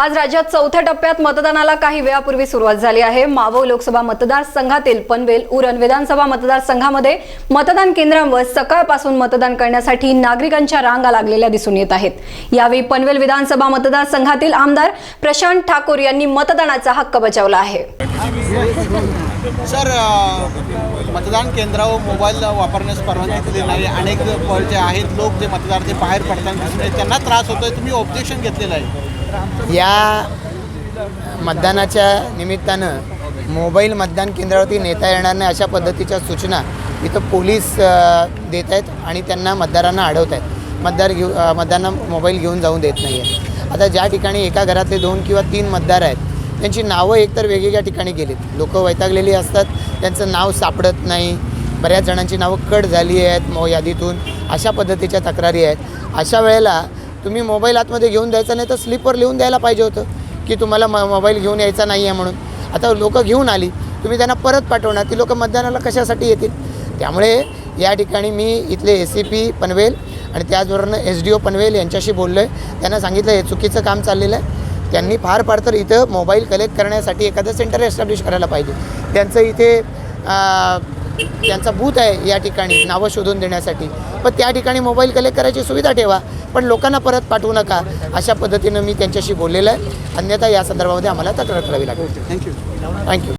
आज राज्यात चौथ्या टप्प्यात मतदानाला काही वेळापूर्वी सुरुवात झाली आहे. मावळ लोकसभा मतदारसंघातील पनवेल उरण विधानसभा मतदारसंघामध्ये मतदान केंद्रांवर सकाळपासून मतदान करण्यासाठी नागरिकांच्या रांगा लागलेल्या दिसून येत आहेत. यावेळी पनवेल विधानसभा मतदारसंघातील आमदार प्रशांत ठाकूर यांनी मतदानाचा हक्क बजावला आहे. सर मतदान केंद्रावर मोबाईल वापरण्यास परवानगी दिली नाही. अनेक जे आहेत लोक जे मतदार ते बाहेर पडताना दिसून त्यांना त्रास होतोय. तुम्ही ऑब्जेक्शन घेतलेलं आहे. या मतदानाच्या निमित्तानं मोबाईल मतदान केंद्रावरती नेता येणार नाही अशा पद्धतीच्या सूचना इथं पोलीस देत आहेत आणि त्यांना मतदारांना अडवत आहेत मतदार घेऊ मतदारांना मोबाईल घेऊन जाऊन देत नाही आहेत आता ज्या ठिकाणी एका घरातले दोन किंवा तीन मतदार आहेत त्यांची नावं एकतर वेगवेगळ्या ठिकाणी गेलीत. लोक वैतागलेली असतात त्यांचं नाव सापडत नाही. बऱ्याच जणांची नावं कट झाली आहेत मो यादीतून. अशा पद्धतीच्या तक्रारी आहेत. अशा वेळेला तुम्ही मोबाईल आतमध्ये घेऊन द्यायचा नाही तर स्लीपवर लिहून द्यायला पाहिजे होतं की तुम्हाला म मोबाईल घेऊन यायचा नाही आहे म्हणून. आता लोकं घेऊन आली तुम्ही त्यांना परत पाठवणार ती लोकं मतदानाला कशासाठी येतील? त्यामुळे या ठिकाणी मी इथले ए सी पी पनवेल आणि त्याचबरोबर एस डी ओ पनवेल यांच्याशी बोललो आहे त्यांना सांगितलं हे चुकीचं काम चाललेलं आहे. त्यांनी फार फार तर इथं मोबाईल कलेक्ट करण्यासाठी एखादं सेंटर एस्टॅब्लिश करायला पाहिजे. त्यांचं इथे त्यांचा बूथ आहे या ठिकाणी नावं शोधून देण्यासाठी. पण त्या ठिकाणी मोबाईल कलेक्ट करायची सुविधा ठेवा पण लोकांना परत पाठवू नका. अशा पद्धतीनं मी त्यांच्याशी बोललेलं आहे. अन्यथा या संदर्भामध्ये आम्हाला तक्रार करावी लागेल. Thank you thank you